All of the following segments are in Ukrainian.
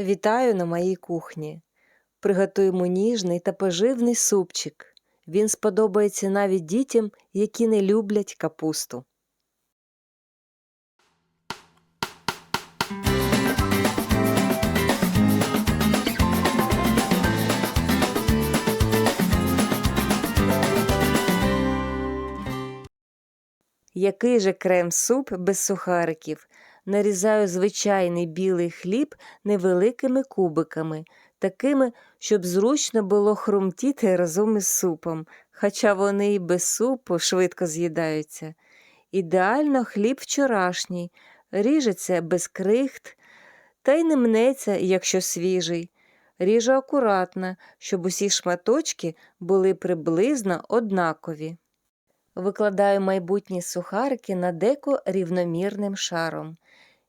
Вітаю на моїй кухні. Приготуємо ніжний та поживний супчик. Він сподобається навіть дітям, які не люблять капусту. Який же крем-суп без сухариків? Нарізаю звичайний білий хліб невеликими кубиками, такими, щоб зручно було хрумтіти разом із супом, хоча вони і без супу швидко з'їдаються. Ідеально хліб вчорашній, ріжеться без крихт, та й не мнеться, якщо свіжий. Ріжу акуратно, щоб усі шматочки були приблизно однакові. Викладаю майбутні сухарики на деко рівномірним шаром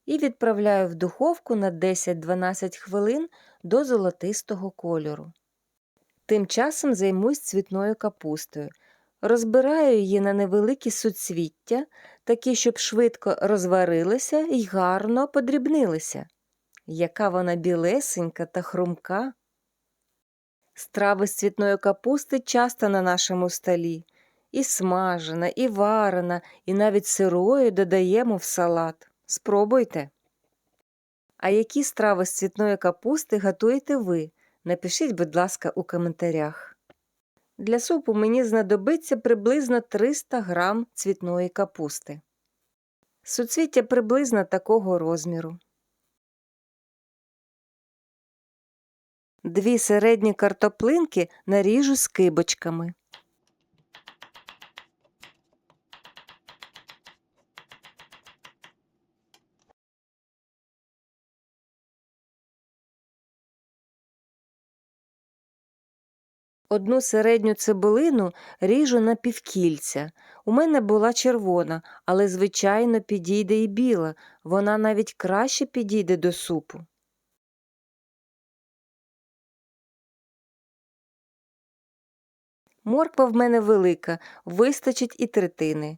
і відправляю в духовку на 10-12 хвилин до золотистого кольору. Тим часом займусь цвітною капустою. Розбираю її на невеликі суцвіття, такі, щоб швидко розварилися і гарно подрібнилися. Яка вона білесенька та хрумка. Страви з цвітної капусти часто на нашому столі. І смажена, і варена, і навіть сирою додаємо в салат. Спробуйте. А які страви з цвітної капусти готуєте ви? Напишіть, будь ласка, у коментарях. Для супу мені знадобиться приблизно 300 г цвітної капусти. Суцвіття приблизно такого розміру. Дві середні картоплинки наріжу скибочками. Одну середню цибулину ріжу на півкільця. У мене була червона, але, звичайно, підійде і біла, вона навіть краще підійде до супу. Морква в мене велика, вистачить і третини.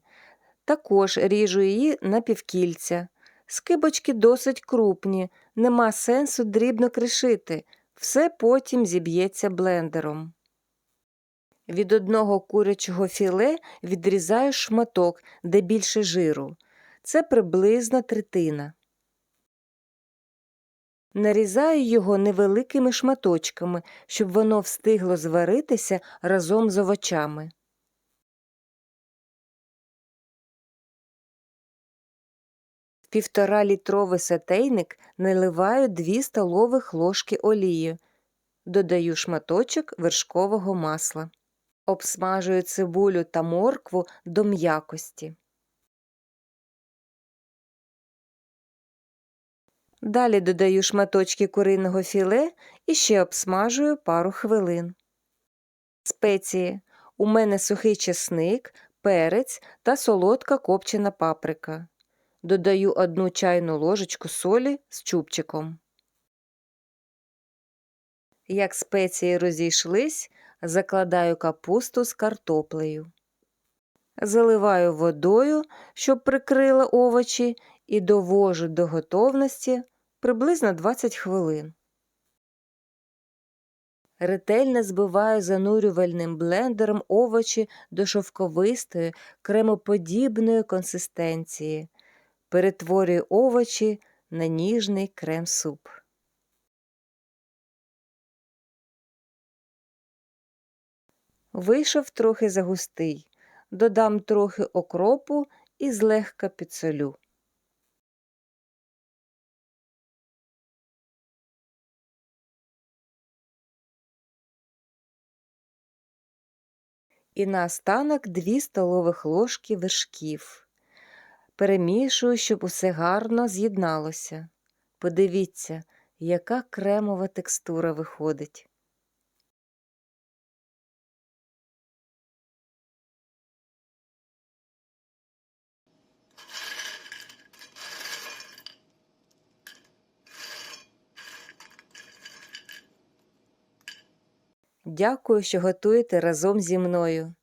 Також ріжу її на півкільця. Скибочки досить крупні, нема сенсу дрібно кришити, все потім зіб'ється блендером. Від одного курячого філе відрізаю шматок, де більше жиру. Це приблизно третина. Нарізаю його невеликими шматочками, щоб воно встигло зваритися разом з овочами. В півтора літровий сотейник наливаю 2 столових ложки олії. Додаю шматочок вершкового масла. Обсмажую цибулю та моркву до м'якості. Далі додаю шматочки куриного філе і ще обсмажую пару хвилин. Спеції. У мене сухий чесник, перець та солодка копчена паприка. Додаю одну чайну ложечку солі з чубчиком. Як спеції розійшлись, закладаю капусту з картоплею. Заливаю водою, щоб прикрила овочі, і довожу до готовності приблизно 20 хвилин. Ретельно збиваю занурювальним блендером овочі до шовковистої, кремоподібної консистенції. Перетворюю овочі на ніжний крем-суп. Вийшов трохи загустий. Додам трохи окропу і злегка підсолю. І наостанок 2 столових ложки вершків. Перемішую, щоб усе гарно з'єдналося. Подивіться, яка кремова текстура виходить. Дякую, що готуєте разом зі мною.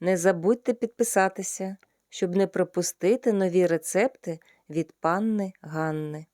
Не забудьте підписатися, щоб не пропустити нові рецепти від панни Ганни.